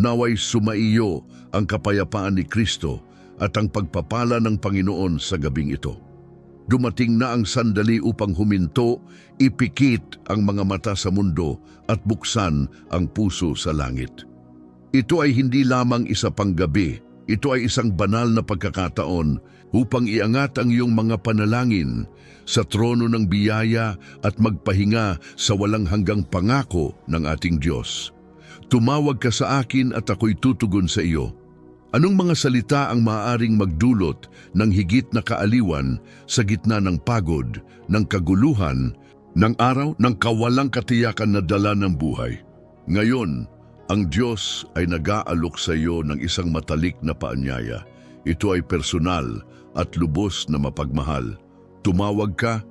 naway sumaiyo ang kapayapaan ni Kristo at ang pagpapala ng Panginoon sa gabing ito. Dumating na ang sandali upang huminto, ipikit ang mga mata sa mundo at buksan ang puso sa langit. Ito ay hindi lamang isa pang gabi, ito ay isang banal na pagkakataon upang iangat ang iyong mga panalangin sa trono ng biyaya at magpahinga sa walang hanggang pangako ng ating Diyos. Tumawag ka sa akin at ako'y tutugon sa iyo. Anong mga salita ang maaaring magdulot ng higit na kaaliwan sa gitna ng pagod, ng kaguluhan, ng araw ng kawalang katiyakan na dala ng buhay? Ngayon, ang Diyos ay nag-aalok sa iyo ng isang matalik na paanyaya. Ito ay personal at lubos na mapagmahal. Tumawag ka,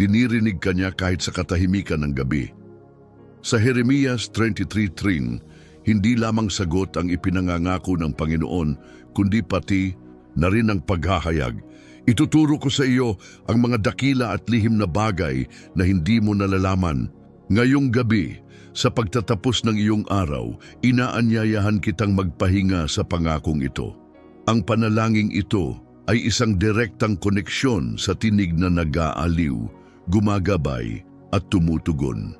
dinirinig ka niya kahit sa katahimikan ng gabi. Sa Jeremias 23.3, hindi lamang sagot ang ipinangangako ng Panginoon, kundi pati na rin ang paghahayag. Ituturo ko sa iyo ang mga dakila at lihim na bagay na hindi mo nalalaman. Ngayong gabi, sa pagtatapos ng iyong araw, inaanyayahan kitang magpahinga sa pangakong ito. Ang panalangin ito ay isang direktang koneksyon sa tinig na nag-aaliw, gumagabay at tumutugon.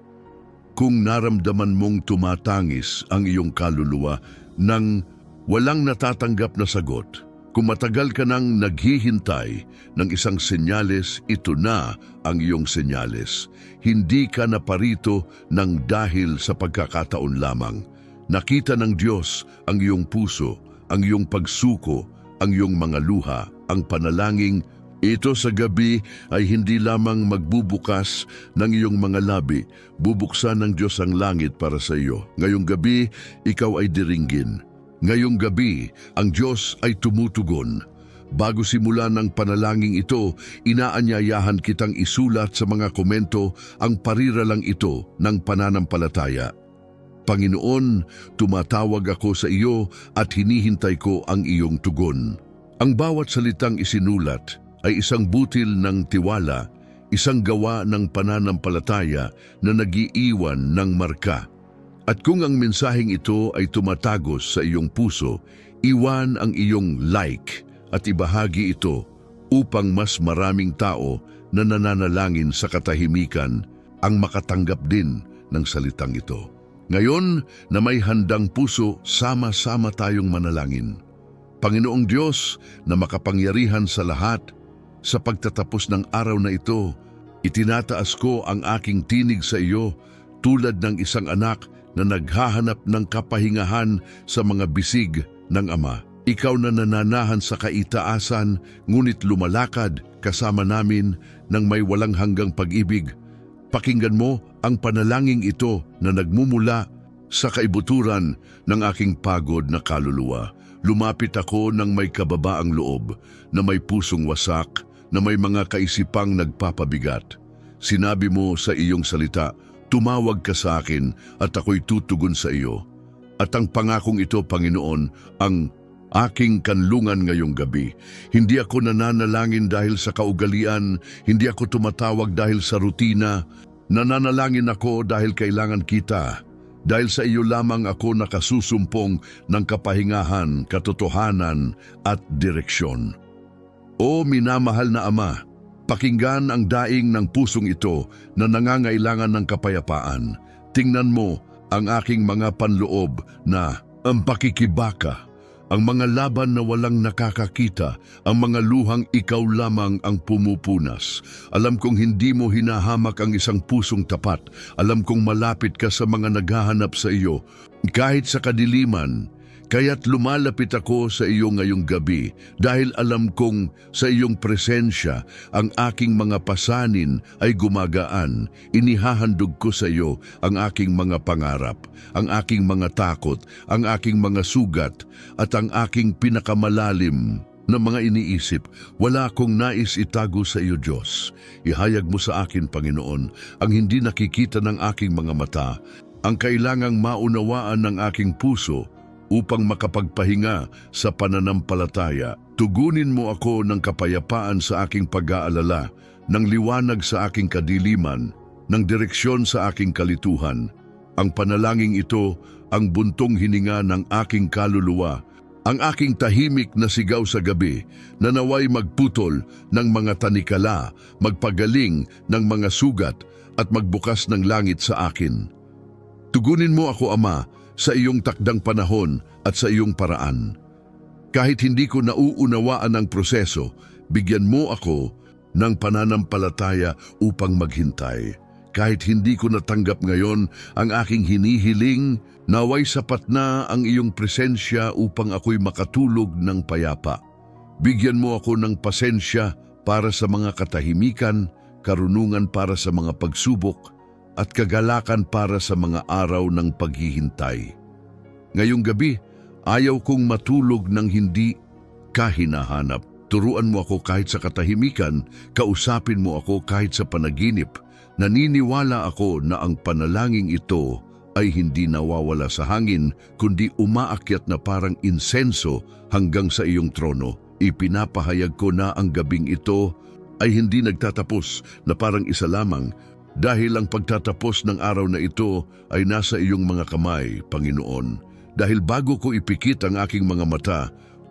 Kung naramdaman mong tumatangis ang iyong kaluluwa nang walang natatanggap na sagot, kung matagal ka nang naghihintay ng isang senyales, ito na ang iyong senyales. Hindi ka naparito ng dahil sa pagkakataon lamang. Nakita ng Diyos ang iyong puso, ang iyong pagsuko, ang iyong mga luha, ang panalangin ito sa gabi ay hindi lamang magbubukas ng iyong mga labi, bubuksan ng Diyos ang langit para sa iyo. Ngayong gabi, ikaw ay diringgin. Ngayong gabi, ang Diyos ay tumutugon. Bago simula ng panalangin ito, inaanyayahan kitang isulat sa mga komento ang pariralang ito ng pananampalataya. Panginoon, tumatawag ako sa iyo at hinihintay ko ang iyong tugon. Ang bawat salitang isinulat ay isang butil ng tiwala, isang gawa ng pananampalataya na nagiiwan ng marka. At kung ang mensaheng ito ay tumatagos sa iyong puso, iwan ang iyong like at ibahagi ito upang mas maraming tao na nananalangin sa katahimikan ang makatanggap din ng salitang ito. Ngayon na may handang puso, sama-sama tayong manalangin. Panginoong Diyos na makapangyarihan sa lahat, sa pagtatapos ng araw na ito, itinataas ko ang aking tinig sa iyo tulad ng isang anak na naghahanap ng kapahingahan sa mga bisig ng ama. Ikaw na nananahan sa kaitaasan, ngunit lumalakad kasama namin ng may walang hanggang pag-ibig. Pakinggan mo ang panalangin ito na nagmumula sa kaibuturan ng aking pagod na kaluluwa. Lumapit ako ng may kababaang loob, na may pusong wasak, na may mga kaisipang nagpapabigat. Sinabi mo sa iyong salita, tumawag ka sa akin at ako'y tutugon sa iyo. At ang pangakong ito, Panginoon, ang aking kanlungan ngayong gabi. Hindi ako nananalangin dahil sa kaugalian, hindi ako tumatawag dahil sa rutina, nananalangin ako dahil kailangan kita. Dahil sa iyo lamang ako nakasusumpong ng kapahingahan, katotohanan at direksyon. O minamahal na Ama, pakinggan ang daing ng pusong ito na nangangailangan ng kapayapaan. Tingnan mo ang aking mga panloob na ang pakikibaka, ang mga laban na walang nakakakita, ang mga luhang ikaw lamang ang pumupunas. Alam kong hindi mo hinahamak ang isang pusong tapat. Alam kong malapit ka sa mga naghahanap sa iyo. Kahit sa kadiliman, Kaya't lumalapit ako sa iyo ngayong gabi dahil alam kong sa iyong presensya ang aking mga pasanin ay gumagaan. Inihahandog ko sa iyo ang aking mga pangarap, ang aking mga takot, ang aking mga sugat at ang aking pinakamalalim na mga iniisip, wala akong nais itago sa iyo, Diyos. Ihayag mo sa akin, Panginoon, ang hindi nakikita ng aking mga mata, ang kailangang maunawaan ng aking puso, upang makapagpahinga sa pananampalataya. Tugunin mo ako ng kapayapaan sa aking pag-aalala, ng liwanag sa aking kadiliman, ng direksyon sa aking kalituhan. Ang panalangin ito ang buntong hininga ng aking kaluluwa, ang aking tahimik na sigaw sa gabi na naway magputol ng mga tanikala, magpagaling ng mga sugat at magbukas ng langit sa akin. Tugunin mo ako, Ama, sa iyong takdang panahon at sa iyong paraan. Kahit hindi ko nauunawaan ang proseso, bigyan mo ako ng pananampalataya upang maghintay. Kahit hindi ko natanggap ngayon ang aking hinihiling, naway sapat na ang iyong presensya upang ako'y makatulog ng payapa. Bigyan mo ako ng pasensya para sa mga katahimikan, karunungan para sa mga pagsubok, at kagalakan para sa mga araw ng paghihintay. Ngayong gabi, ayaw kong matulog ng hindi kahinahanap. Turuan mo ako kahit sa katahimikan, kausapin mo ako kahit sa panaginip. Naniniwala ako na ang panalangin ito ay hindi nawawala sa hangin, kundi umaakyat na parang insenso hanggang sa iyong trono. Ipinapahayag ko na ang gabing ito ay hindi nagtatapos na parang isa lamang dahil ang pagtatapos ng araw na ito ay nasa iyong mga kamay, Panginoon. Dahil bago ko ipikit ang aking mga mata,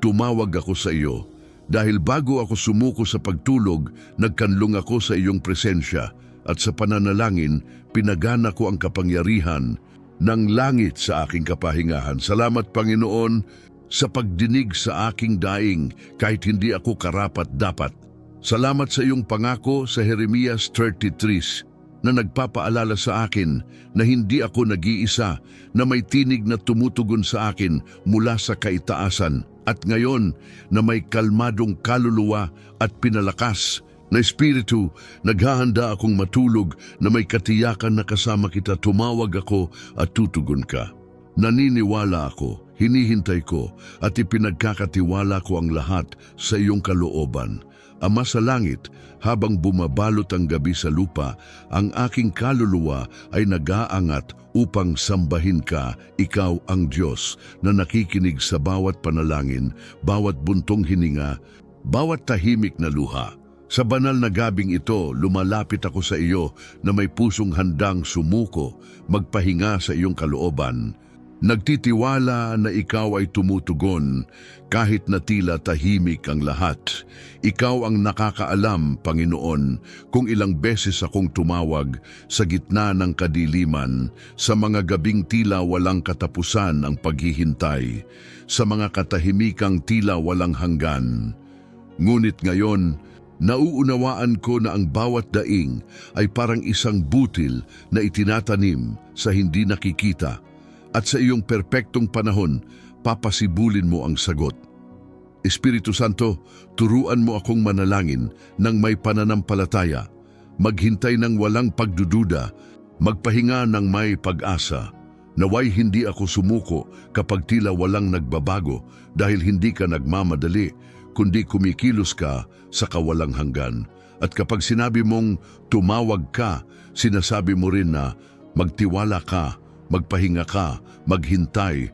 tumawag ako sa iyo. Dahil bago ako sumuko sa pagtulog, nagkanlong ako sa iyong presensya at sa pananalangin, pinagana ko ang kapangyarihan ng langit sa aking kapahingahan. Salamat Panginoon sa pagdinig sa aking daing kahit hindi ako karapat dapat. Salamat sa iyong pangako sa Jeremias 33 na nagpapaalala sa akin na hindi ako nag-iisa, na may tinig na tumutugon sa akin mula sa kaitaasan at ngayon na may kalmadong kaluluwa at pinalakas na espiritu, naghahanda akong matulog na may katiyakan na kasama kita tumawag ako at tutugon ka. Naniniwala ako, hinihintay ko at ipinagkakatiwala ko ang lahat sa iyong kalooban. Ama sa langit, habang bumabalot ang gabi sa lupa, ang aking kaluluwa ay nag-aangat upang sambahin ka, ikaw ang Diyos na nakikinig sa bawat panalangin, bawat buntong hininga, bawat tahimik na luha. Sa banal na gabing ito, lumalapit ako sa iyo na may pusong handang sumuko, magpahinga sa iyong kalooban. Nagtitiwala na ikaw ay tumutugon kahit na tila tahimik ang lahat. Ikaw ang nakakaalam, Panginoon, kung ilang beses akong tumawag sa gitna ng kadiliman, sa mga gabing tila walang katapusan ang paghihintay, sa mga katahimikang tila walang hanggan. Ngunit ngayon, nauunawaan ko na ang bawat daing ay parang isang butil na itinatanim sa hindi nakikita at sa iyong perpektong panahon, papasibulin mo ang sagot. Espiritu Santo, turuan mo akong manalangin ng may pananampalataya, maghintay ng walang pagdududa, magpahinga ng may pag-asa. Naway hindi ako sumuko kapag tila walang nagbabago dahil hindi ka nagmamadali, kundi kumikilos ka sa kawalang hanggan. At kapag sinabi mong tumawag ka, sinasabi mo rin na magtiwala ka magpahinga ka, maghintay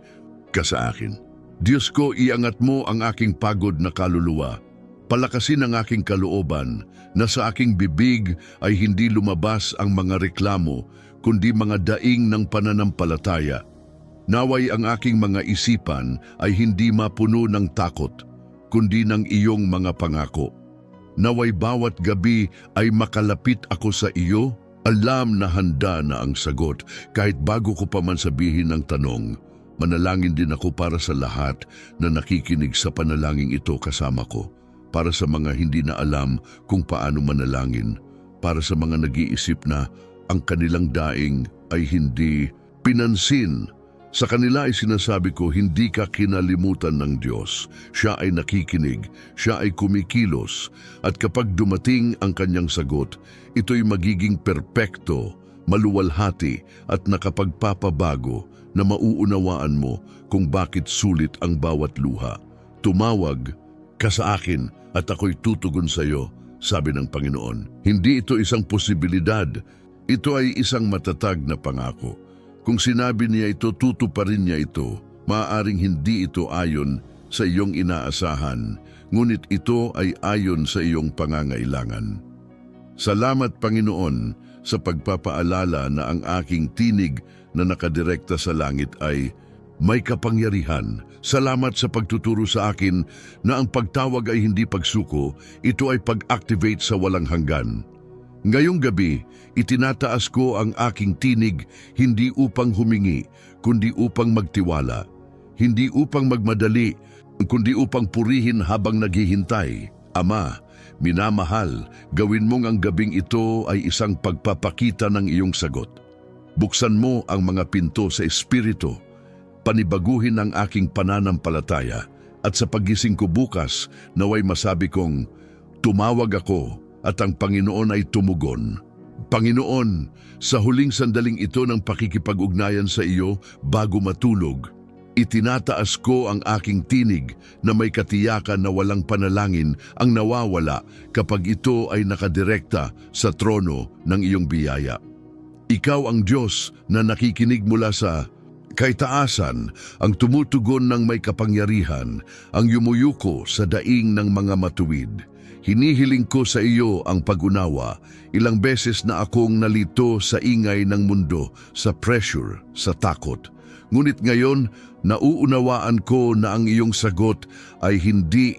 ka sa akin. Diyos ko, iangat mo ang aking pagod na kaluluwa. Palakasin ang aking kalooban na sa aking bibig ay hindi lumabas ang mga reklamo, kundi mga daing ng pananampalataya. Naway ang aking mga isipan ay hindi mapuno ng takot, kundi ng iyong mga pangako. Naway bawat gabi ay makalapit ako sa iyo alam na handa na ang sagot kahit bago ko pa man sabihin ang tanong. Manalangin din ako para sa lahat na nakikinig sa panalangin ito kasama ko. Para sa mga hindi na alam kung paano manalangin. Para sa mga nag-iisip na ang kanilang daing ay hindi pinansin sa kanila ay sinasabi ko, hindi ka kinalimutan ng Diyos. Siya ay nakikinig, siya ay kumikilos, at kapag dumating ang kanyang sagot, ito'y magiging perpekto, maluwalhati at nakapagpapabago na mauunawaan mo kung bakit sulit ang bawat luha. Tumawag ka sa akin at ako'y tutugon sa iyo, sabi ng Panginoon. Hindi ito isang posibilidad, ito ay isang matatag na pangako. Kung sinabi niya ito, tutuparin niya ito. Maaaring hindi ito ayon sa iyong inaasahan, ngunit ito ay ayon sa iyong pangangailangan. Salamat Panginoon sa pagpapaalala na ang aking tinig na nakadirekta sa langit ay may kapangyarihan. Salamat sa pagtuturo sa akin na ang pagtawag ay hindi pagsuko, ito ay pag-activate sa walang hanggan. Ngayong gabi, itinataas ko ang aking tinig hindi upang humingi, kundi upang magtiwala. Hindi upang magmadali, kundi upang purihin habang naghihintay. Ama, minamahal, gawin mong ang gabing ito ay isang pagpapakita ng iyong sagot. Buksan mo ang mga pinto sa Espiritu, panibaguhin ang aking pananampalataya, at sa pagising ko bukas, naway masabi kong, tumawag ako at ang Panginoon ay tumugon. Panginoon, sa huling sandaling ito ng pakikipag-ugnayan sa iyo bago matulog, itinataas ko ang aking tinig na may katiyakan na walang panalangin ang nawawala kapag ito ay nakadirekta sa trono ng iyong biyaya. Ikaw ang Diyos na nakikinig mula sa kaitaasan, ang tumutugon ng may kapangyarihan, ang yumuyuko sa daing ng mga matuwid. Hinihiling ko sa iyo ang pag-unawa. Ilang beses na akong nalito sa ingay ng mundo, sa pressure, sa takot. Ngunit ngayon, nauunawaan ko na ang iyong sagot ay hindi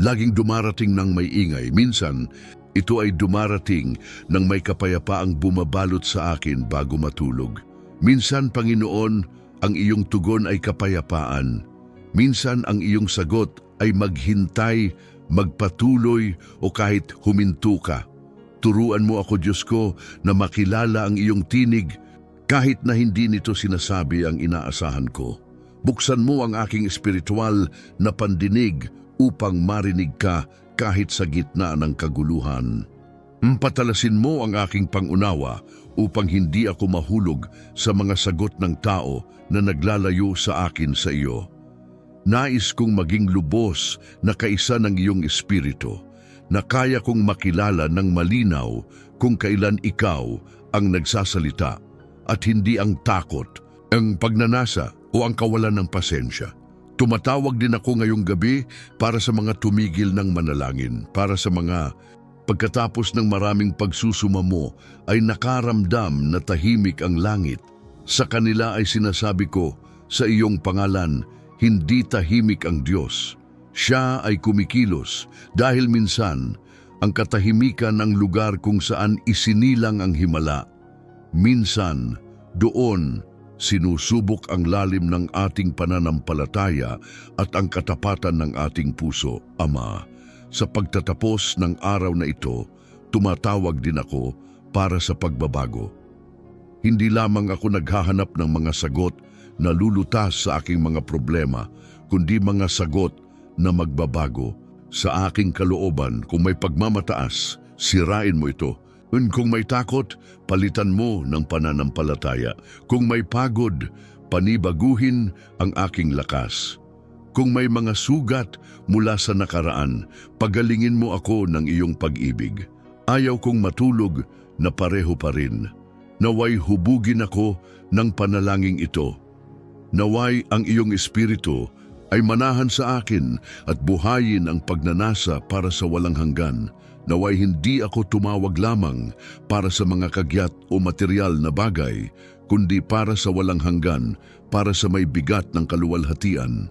laging dumarating ng may ingay. Minsan, ito ay dumarating ng may kapayapaang bumabalot sa akin bago matulog. Minsan, Panginoon, ang iyong tugon ay kapayapaan. Minsan, ang iyong sagot ay maghintay, magpatuloy o kahit huminto ka. Turuan mo ako, Diyos ko, na makilala ang iyong tinig kahit na hindi nito sinasabi ang inaasahan ko. Buksan mo ang aking espiritual na pandinig upang marinig ka kahit sa gitna ng kaguluhan. Patalasin mo ang aking pangunawa upang hindi ako mahulog sa mga sagot ng tao na naglalayo sa akin sa iyo. Nais kong maging lubos na kaisa ng iyong espiritu, na kaya kong makilala ng malinaw kung kailan ikaw ang nagsasalita at hindi ang takot, ang pagnanasa o ang kawalan ng pasensya. Tumatawag din ako ngayong gabi para sa mga tumigil ng manalangin, para sa mga pagkatapos ng maraming pagsusuma mo ay nakaramdam na tahimik ang langit. Sa kanila ay sinasabi ko, sa iyong pangalan, hindi tahimik ang Diyos. Siya ay kumikilos dahil minsan ang katahimikan ng lugar kung saan isinilang ang himala. Minsan, doon, sinusubok ang lalim ng ating pananampalataya at ang katapatan ng ating puso, Ama. Sa pagtatapos ng araw na ito, tumatawag din ako para sa pagbabago. Hindi lamang ako naghahanap ng mga sagot na lulutas sa aking mga problema, kundi mga sagot na magbabago. Sa aking kalooban, kung may pagmamataas, sirain mo ito. And kung may takot, palitan mo ng pananampalataya. Kung may pagod, panibaguhin ang aking lakas. Kung may mga sugat mula sa nakaraan, pagalingin mo ako ng iyong pag-ibig. Ayaw kong matulog na pareho pa rin. Naway hubugin ako ng panalangin ito. Naway ang iyong espiritu ay manahan sa akin at buhayin ang pagnanasa para sa walang hanggan. Naway hindi ako tumawag lamang para sa mga kagyat o material na bagay, kundi para sa walang hanggan, para sa may bigat ng kaluwalhatian.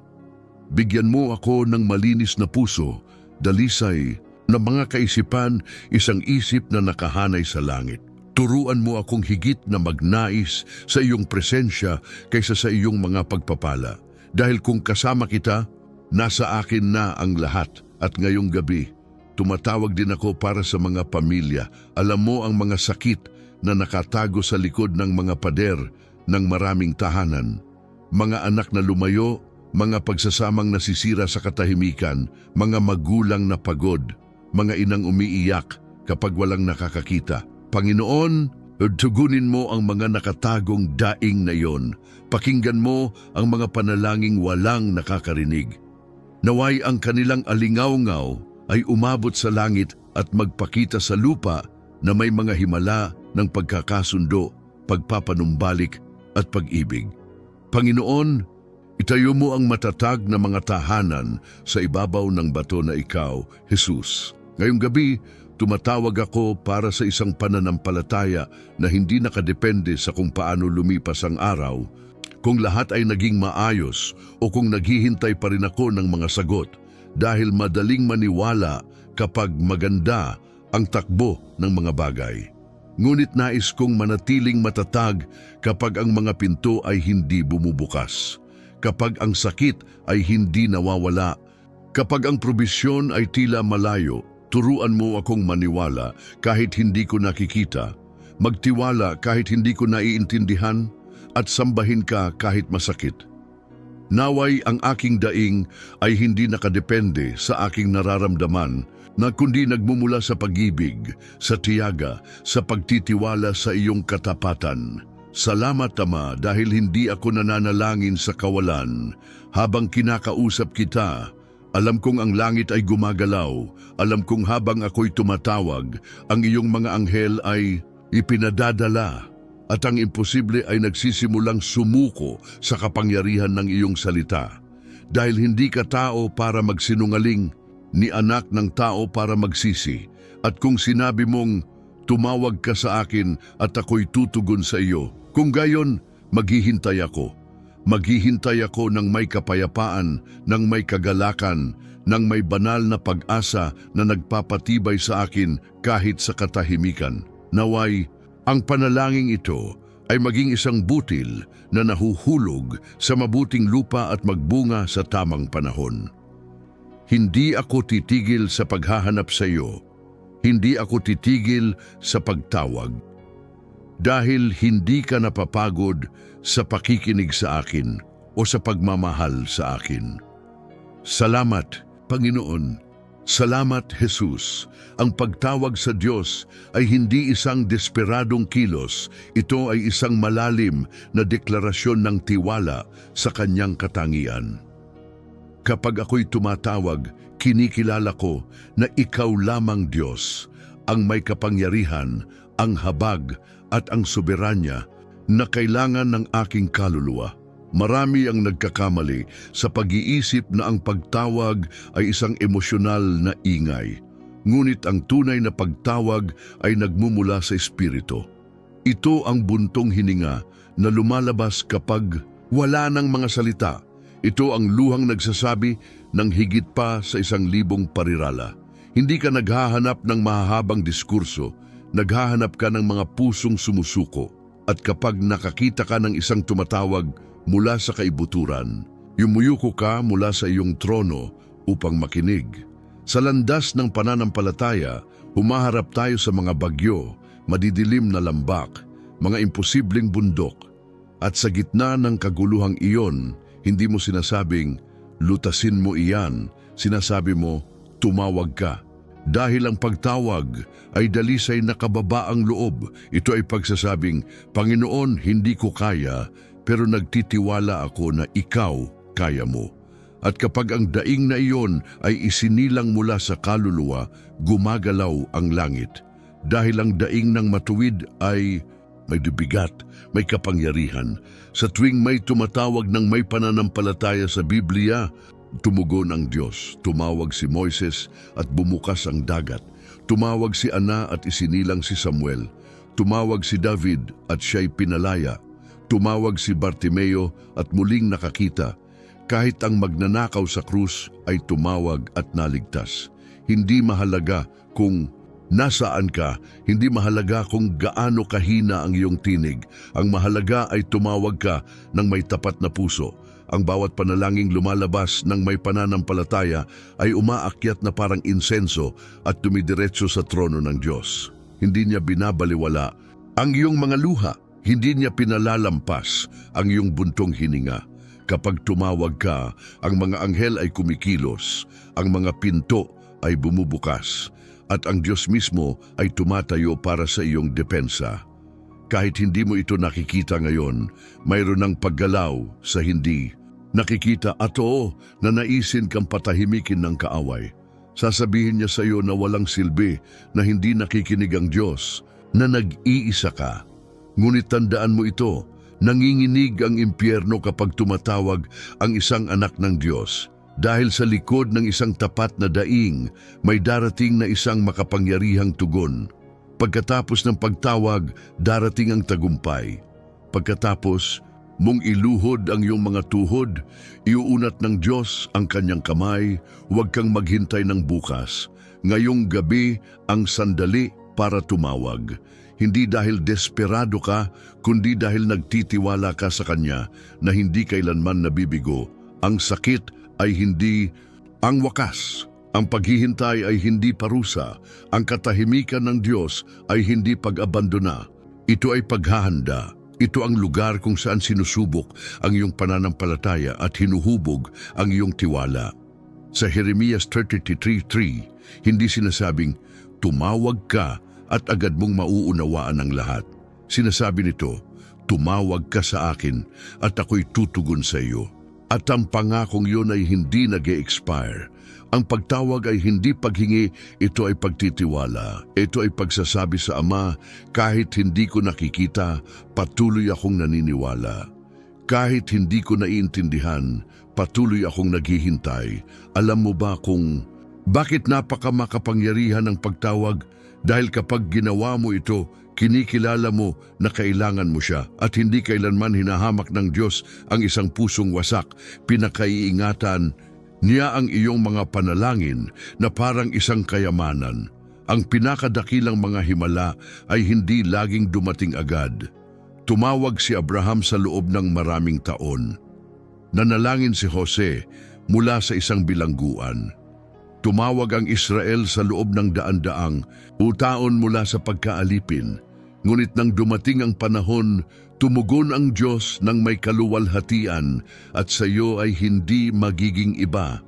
Bigyan mo ako ng malinis na puso, dalisay, na mga kaisipan, isang isip na nakahanay sa langit. Turuan mo akong higit na magnais sa iyong presensya kaysa sa iyong mga pagpapala. Dahil kung kasama kita, nasa akin na ang lahat at ngayong gabi, tumatawag din ako para sa mga pamilya. Alam mo ang mga sakit na nakatago sa likod ng mga pader ng maraming tahanan. Mga anak na lumayo, mga pagsasamang nasisira sa katahimikan, mga magulang na pagod, mga inang umiiyak kapag walang nakakakita. Panginoon, tugunin mo ang mga nakatagong daing na iyon. Pakinggan mo ang mga panalangin walang nakakarinig. Naway ang kanilang alingaw-ngaw ay umabot sa langit at magpakita sa lupa na may mga himala ng pagkakasundo, pagpapanumbalik at pag-ibig. Panginoon, itayo mo ang matatag na mga tahanan sa ibabaw ng bato na ikaw, Jesus. Ngayong gabi, Tumatawag ako para sa isang pananampalataya na hindi nakadepende sa kung paano lumipas ang araw, kung lahat ay naging maayos o kung naghihintay pa rin ako ng mga sagot dahil madaling maniwala kapag maganda ang takbo ng mga bagay. Ngunit nais kong manatiling matatag kapag ang mga pinto ay hindi bumubukas, kapag ang sakit ay hindi nawawala, kapag ang probisyon ay tila malayo, turuan mo akong maniwala kahit hindi ko nakikita, magtiwala kahit hindi ko naiintindihan, at sambahin ka kahit masakit. Naway ang aking daing ay hindi nakadepende sa aking nararamdaman na kundi nagmumula sa pag-ibig, sa tiyaga, sa pagtitiwala sa iyong katapatan. Salamat Ama dahil hindi ako nananalangin sa kawalan. Habang kinakausap kita, alam kong ang langit ay gumagalaw. Alam kong habang ako'y tumatawag, ang iyong mga anghel ay ipinadadala at ang imposible ay nagsisimulang sumuko sa kapangyarihan ng iyong salita. Dahil hindi ka tao para magsinungaling, ni anak ng tao para magsisi. At kung sinabi mong, tumawag ka sa akin at ako'y tutugon sa iyo, kung gayon, maghihintay ako. Maghihintay ako ng may kapayapaan, ng may kagalakan, ng may banal na pag-asa na nagpapatibay sa akin kahit sa katahimikan. Naway, ang panalangin ito ay maging isang butil na nahuhulog sa mabuting lupa at magbunga sa tamang panahon. Hindi ako titigil sa paghahanap sa iyo. Hindi ako titigil sa pagtawag. Dahil hindi ka napapagod sa pakikinig sa akin o sa pagmamahal sa akin. Salamat, Panginoon. Salamat, Jesus. Ang pagtawag sa Diyos ay hindi isang desperadong kilos. Ito ay isang malalim na deklarasyon ng tiwala sa kanyang katangian. Kapag ako'y tumatawag, kinikilala ko na ikaw lamang Diyos, ang may kapangyarihan, ang habag at ang soberanya na kailangan ng aking kaluluwa. Marami ang nagkakamali sa pag-iisip na ang pagtawag ay isang emosyonal na ingay. Ngunit ang tunay na pagtawag ay nagmumula sa Espiritu. Ito ang buntong hininga na lumalabas kapag wala ng mga salita. Ito ang luhang nagsasabi ng higit pa sa isang libong parirala. Hindi ka naghahanap ng mahahabang diskurso, naghahanap ka ng mga pusong sumusuko. At kapag nakakita ka ng isang tumatawag mula sa kaibuturan, yumuyuko ka mula sa iyong trono upang makinig. Sa landas ng pananampalataya, humaharap tayo sa mga bagyo, madidilim na lambak, mga imposibleng bundok. At sa gitna ng kaguluhang iyon, hindi mo sinasabing, lutasin mo iyan, sinasabi mo, tumawag ka. Dahil ang pagtawag ay dalisay na kababaang loob. Ito ay pagsasabing, Panginoon, hindi ko kaya, pero nagtitiwala ako na ikaw kaya mo. At kapag ang daing na iyon ay isinilang mula sa kaluluwa, gumagalaw ang langit. Dahil ang daing ng matuwid ay may dubigat, may kapangyarihan. Sa tuwing may tumatawag ng may pananampalataya sa Biblia, tumugon ang Diyos. Tumawag si Moises at bumukas ang dagat. Tumawag si Ana at isinilang si Samuel. Tumawag si David at siya'y pinalaya. Tumawag si Bartimeo at muling nakakita. Kahit ang magnanakaw sa krus ay tumawag at naligtas. Hindi mahalaga kung nasaan ka, hindi mahalaga kung gaano kahina ang iyong tinig. Ang mahalaga ay tumawag ka ng may tapat na puso. Ang bawat panalangin lumalabas ng may pananampalataya ay umaakyat na parang insenso at tumidiretso sa trono ng Diyos. Hindi niya binabaliwala ang iyong mga luha, hindi niya pinalalampas ang iyong buntong hininga. Kapag tumawag ka, ang mga anghel ay kumikilos, ang mga pinto ay bumubukas, at ang Diyos mismo ay tumatayo para sa iyong depensa. Kahit hindi mo ito nakikita ngayon, mayroon ng paggalaw sa hindi. Nakikita at oo na naisin kang patahimikin ng kaaway. Sasabihin niya sa iyo na walang silbi, na hindi nakikinig ang Diyos, na nag-iisa ka. Ngunit tandaan mo ito, nanginginig ang impyerno kapag tumatawag ang isang anak ng Diyos. Dahil sa likod ng isang tapat na daing, may darating na isang makapangyarihang tugon. Pagkatapos ng pagtawag, darating ang tagumpay. Pagkatapos, mong iluhod ang iyong mga tuhod, iuunat ng Diyos ang kanyang kamay, huwag kang maghintay ng bukas. Ngayong gabi ang sandali para tumawag. Hindi dahil desperado ka, kundi dahil nagtitiwala ka sa Kanya na hindi kailanman nabibigo. Ang sakit ay hindi ang wakas. Ang paghihintay ay hindi parusa. Ang katahimikan ng Diyos ay hindi pag-abandona. Ito ay paghahanda. Ito ang lugar kung saan sinusubok ang iyong pananampalataya at hinuhubog ang iyong tiwala. Sa Jeremias 33.3, hindi sinasabing, tumawag ka at agad mong mauunawaan ang lahat. Sinasabi nito, tumawag ka sa akin at ako'y tutugon sa iyo. At ang pangakong yun ay hindi nag expire Ang pagtawag ay hindi paghingi, ito ay pagtitiwala. Ito ay pagsasabi sa Ama, kahit hindi ko nakikita, patuloy akong naniniwala. Kahit hindi ko naiintindihan, patuloy akong naghihintay. Alam mo ba kung bakit napakamakapangyarihan ang pagtawag? Dahil kapag ginawa mo ito, kinikilala mo na kailangan mo siya at hindi kailanman hinahamak ng Diyos ang isang pusong wasak, pinakaiingatan niya ang iyong mga panalangin na parang isang kayamanan. Ang pinakadakilang mga himala ay hindi laging dumating agad. Tumawag si Abraham sa loob ng maraming taon. Nanalangin si Jose mula sa isang bilangguan. Tumawag ang Israel sa loob ng daan-daang utaon mula sa pagkaalipin. Ngunit nang dumating ang panahon, tumugon ang Diyos ng may kaluwalhatian at sa iyo ay hindi magiging iba.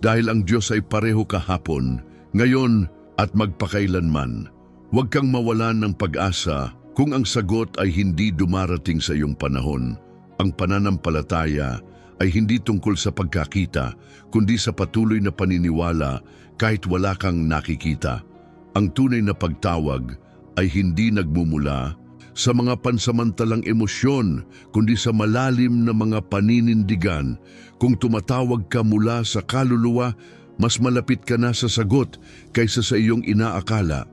Dahil ang Diyos ay pareho kahapon, ngayon at magpakailanman. Huwag kang mawalan ng pag-asa kung ang sagot ay hindi dumarating sa iyong panahon. Ang pananampalataya ay hindi tungkol sa pagkakita, kundi sa patuloy na paniniwala kahit wala kang nakikita. Ang tunay na pagtawag ay hindi nagmumula sa mga pansamantalang emosyon, kundi sa malalim na mga paninindigan. Kung tumatawag ka mula sa kaluluwa, mas malapit ka na sa sagot kaysa sa iyong inaakala.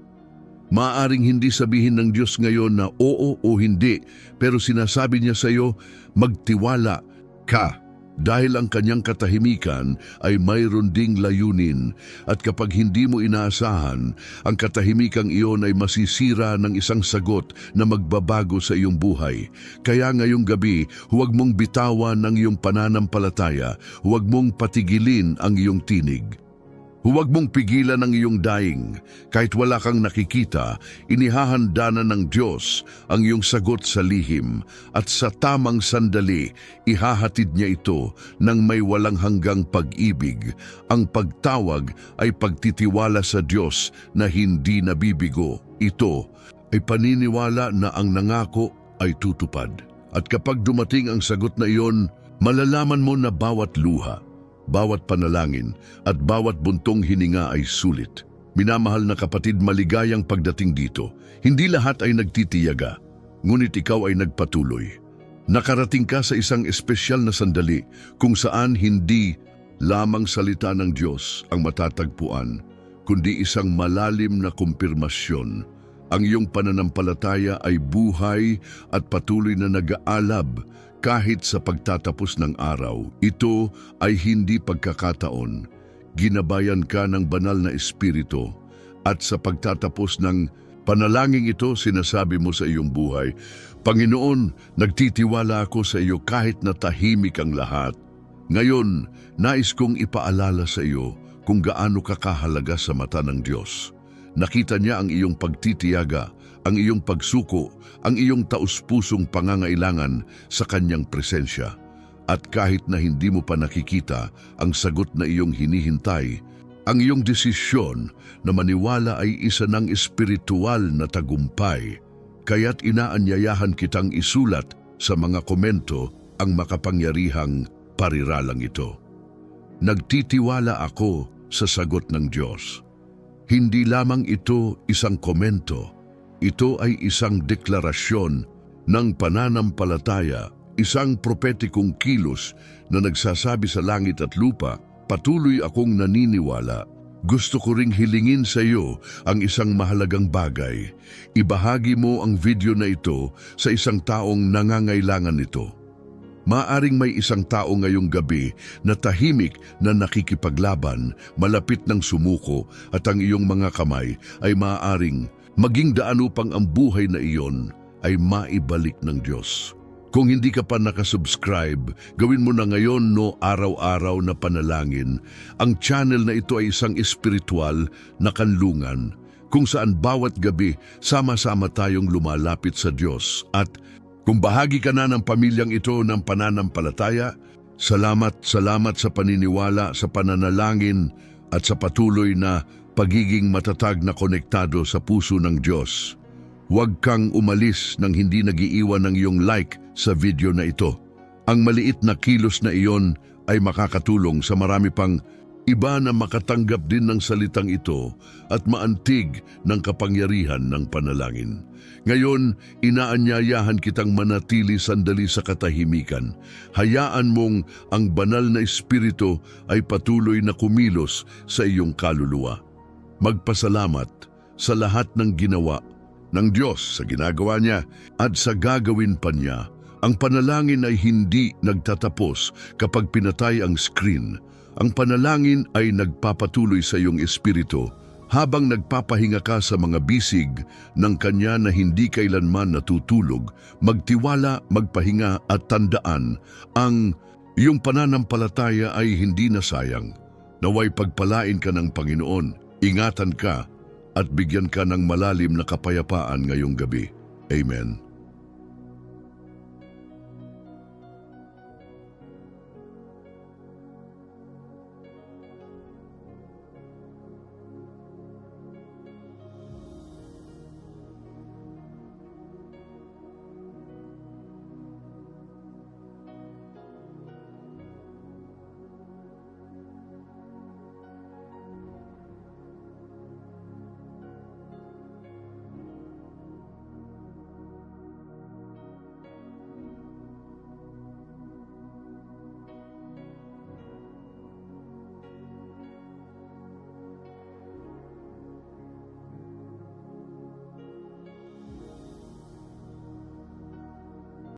Maaring hindi sabihin ng Diyos ngayon na oo o hindi, pero sinasabi niya sa iyo, magtiwala ka dahil ang kanyang katahimikan ay mayroon ding layunin at kapag hindi mo inaasahan, ang katahimikang iyon ay masisira ng isang sagot na magbabago sa iyong buhay. Kaya ngayong gabi, huwag mong bitawan ang iyong pananampalataya, huwag mong patigilin ang iyong tinig. Huwag mong pigilan ang iyong daing. Kahit wala kang nakikita, inihahanda na ng Diyos ang iyong sagot sa lihim at sa tamang sandali, ihahatid niya ito ng may walang hanggang pag-ibig. Ang pagtawag ay pagtitiwala sa Diyos na hindi nabibigo. Ito ay paniniwala na ang nangako ay tutupad. At kapag dumating ang sagot na iyon, malalaman mo na bawat luha, bawat panalangin at bawat buntong hininga ay sulit. Minamahal na kapatid, maligayang pagdating dito. Hindi lahat ay nagtitiyaga, ngunit ikaw ay nagpatuloy. Nakarating ka sa isang espesyal na sandali kung saan hindi lamang salita ng Diyos ang matatagpuan, kundi isang malalim na kumpirmasyon. Ang iyong pananampalataya ay buhay at patuloy na nag-aalab kahit sa pagtatapos ng araw, ito ay hindi pagkakataon. Ginabayan ka ng banal na espiritu at sa pagtatapos ng panalangin ito, sinasabi mo sa iyong buhay, Panginoon, nagtitiwala ako sa iyo kahit na tahimik ang lahat. Ngayon, nais kong ipaalala sa iyo kung gaano ka kahalaga sa mata ng Diyos. Nakita niya ang iyong pagtitiyaga ang iyong pagsuko, ang iyong taus-pusong pangangailangan sa kanyang presensya. At kahit na hindi mo pa nakikita ang sagot na iyong hinihintay, ang iyong desisyon na maniwala ay isa ng espiritual na tagumpay. Kaya't inaanyayahan kitang isulat sa mga komento ang makapangyarihang pariralang ito. Nagtitiwala ako sa sagot ng Diyos. Hindi lamang ito isang komento, ito ay isang deklarasyon ng pananampalataya, isang propetikong kilos na nagsasabi sa langit at lupa, patuloy akong naniniwala, gusto ko ring hilingin sa iyo ang isang mahalagang bagay. Ibahagi mo ang video na ito sa isang taong nangangailangan nito. Maaring may isang tao ngayong gabi na tahimik na nakikipaglaban, malapit ng sumuko at ang iyong mga kamay ay maaaring maging daan upang ang buhay na iyon ay maibalik ng Diyos. Kung hindi ka pa nakasubscribe, gawin mo na ngayon no araw-araw na panalangin. Ang channel na ito ay isang espiritual na kanlungan kung saan bawat gabi sama-sama tayong lumalapit sa Diyos at kung bahagi ka na ng pamilyang ito ng pananampalataya, salamat, salamat sa paniniwala, sa pananalangin at sa patuloy na pagiging matatag na konektado sa puso ng Diyos. Huwag kang umalis nang hindi nagiiwan ng iyong like sa video na ito. Ang maliit na kilos na iyon ay makakatulong sa marami pang iba na makatanggap din ng salitang ito at maantig ng kapangyarihan ng panalangin. Ngayon, inaanyayahan kitang manatili sandali sa katahimikan. Hayaan mong ang banal na espiritu ay patuloy na kumilos sa iyong kaluluwa. Magpasalamat sa lahat ng ginawa ng Diyos sa ginagawa niya at sa gagawin pa niya. Ang panalangin ay hindi nagtatapos kapag pinatay ang screen. Ang panalangin ay nagpapatuloy sa iyong espiritu habang nagpapahinga ka sa mga bisig ng Kanya na hindi kailanman natutulog, magtiwala, magpahinga at tandaan ang iyong pananampalataya ay hindi nasayang. Naway pagpalain ka ng Panginoon, ingatan ka at bigyan ka ng malalim na kapayapaan ngayong gabi. Amen.